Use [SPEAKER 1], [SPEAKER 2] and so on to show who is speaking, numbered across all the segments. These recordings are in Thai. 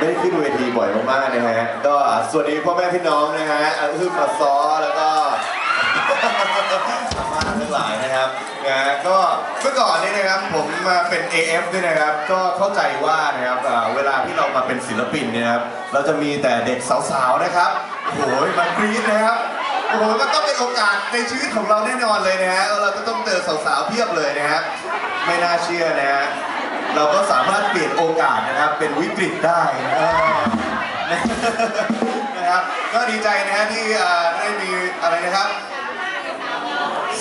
[SPEAKER 1] ได้ขึ้นเวทีบ่อยมากๆนะฮะ ก็สวัสดีพ่อแม่พี่น้องนะฮะอาคือมาซอแล้วก็สามารถทั้งหลายนะครับนะก็เมื่อก่อนนี้นะครับผมมาเป็น AF ด้วยนะครับ ก็เข้าใจว่านะครับอ่าเวลาที่เรามาเป็นศิลปินเนี่ยนะครับ เราจะมีแต่เด็กสาวๆนะครับโอ้โหมากรี๊ดนะครับ โอ้โหก็ต้องเป็นโอกาสในชีวิตของเราแน่นอนเลยนะฮะแล้วเราก็ต้องเจอสาวๆเพียบเลยนะฮะไม่น่าเชื่อนะฮะ เราก็สามารถเปลี่ยนโอกาสนะครับเป็นวิกฤตได้นะครับก็ดีใจนะฮะที่ได้มีอะไรนะครับ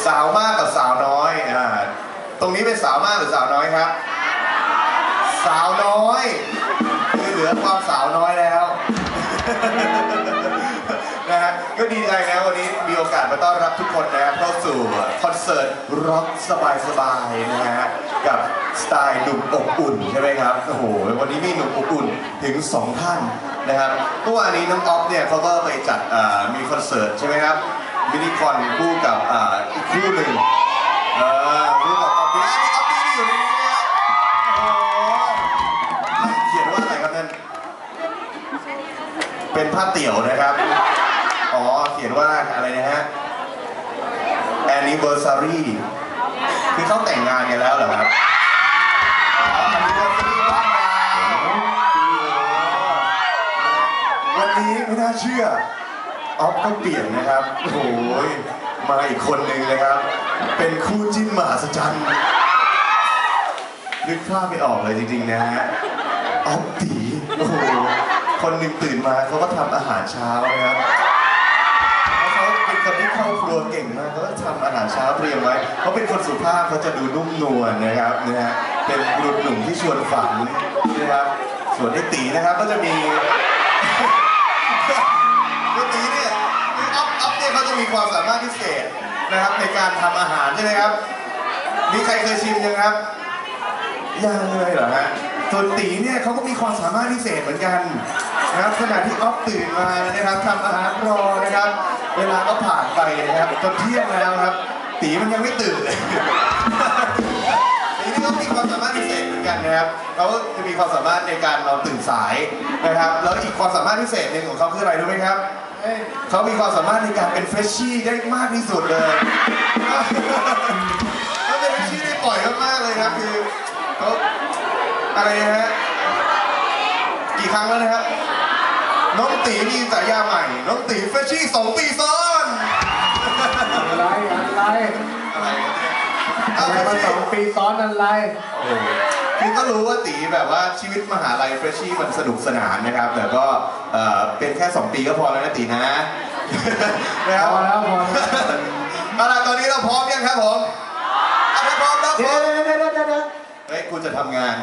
[SPEAKER 1] สาวมากกับสาวน้อยอ่าตรงนี้เป็นสาวมากหรือสาวน้อยครับ สาวน้อยคือเหลือความสาวน้อยแล้วนะฮะก็ดีใจนะ มาต้อนรับทุกคนนะเข้าสู่คอนเสิร์ตร็อกสบายๆนะฮะกับสไตล์หนุ่มอบอุ่นใช่ไหมครับโอ้โหวันนี้มีหนุ่มอบอุ่นถึง 2 ท่านนะครับเมื่อวานนี้น้องออฟเนี่ยเขาก็ไปจัดมีคอนเสิร์ตใช่ไหมครับมินิคอนคู่กับอีกคู่หนึ่งเออคู่กับออฟนี่ออฟนี่อยู่ในนี้นะโอ้เขียนว่าอะไรครับนั่นเป็นผ้าเตี่ยวนะครับ อ๋อ เขียนว่าอะไรนะฮะ anniversary คือเขาแต่งงานกันแล้วเหรอครับอ๋อ anniversary ว่างดาววันนี้ไม่น่าเชื่อ ออฟก็เปลี่ยนนะครับ โอ้โหยมาอีกคนหนึ่งนะครับ เป็นคู่จิ้นมหัศจรรย์นึกภาพไม่ออกเลยจริงๆนะฮะออฟตีโอ้โหคนหนึ่งตื่นมาเขาก็ทำอาหารเช้านะครับแล้วเขาเป็นคนที่เข้าครัวเก่งมากเขาก็ ทำอาหารเช้าเตรียมไว้เขาเป็นคนสุภาพเขาจะดูนุ่มนวลนะครับนะฮะเป็นบุรุษหนุ่มที่ชวนฝันนะครับส่วนไอ้ตีนะครับก็จะมีไอ้ตีเนี่ยอออฟออฟเนี่ยเขาจะมีความสามารถพิเศษนะครับ ในการทำอาหารใช่ไหมครับมีใครเคยชิมยังครับยังเลยเหรอฮะส่วนตีเนี่ยเขาก็มีความสามารถพิเศษเหมือนกัน นะครับขณะที่ออฟตื่นมานะครับทำอาหารรอนะครับ เวลาก็ผ่านไปนะครับจนเที่ยงแล้วครับตีมันยังไม่ตื่นเลยตีนี่เขามีความสามารถพิเศษเหมือนกันนะครับเขาจะมีความสามารถในการนอนตื่นสายนะครับ แล้วอีกความสามารถพิเศษหนึ่งของเขาคืออะไรรู้ไหมครับเขามีความสามารถในการเป็นเฟรชชี่ได้มากที่สุดเลยเขาเป็นเฟรชชี่ได้ปล่อยมากๆเลยครับคือเขาอะไรนะฮะกี่ครั้งแล้วนะครับ น้องตีมีฉายาใหม่ น้องตีเฟรชชี่สองปีซ้อน
[SPEAKER 2] อะไรอะไร
[SPEAKER 1] อะไรครับเนี่ย
[SPEAKER 2] อะ
[SPEAKER 1] เอา
[SPEAKER 2] ไร
[SPEAKER 1] เฟรช
[SPEAKER 2] มาส
[SPEAKER 1] ชี่
[SPEAKER 2] องปีซ้อนอะไร
[SPEAKER 1] โอ้โหคือก็รู้ว่าตีแบบว่าชีวิตมหาลัยเฟรชชี่มันสนุกสนานนะครับ แต่ก็เอ่อเป็นแค่ 2 ปีก็พอแล้วนะตีนะนะครับ
[SPEAKER 2] พอแล้วพอแล้ว
[SPEAKER 1] เอาล่ะตอนนี้เราพร้อมยังครับผมเอาถ้าพร้อมแล้วพ
[SPEAKER 2] เดี๋
[SPEAKER 1] ร้
[SPEAKER 2] ย
[SPEAKER 1] อ
[SPEAKER 2] ว
[SPEAKER 1] ม
[SPEAKER 2] เดี๋ยวเดี๋ยวเดี๋ยวเดี๋ยว
[SPEAKER 1] เฮ้ยคุณจะทำงาน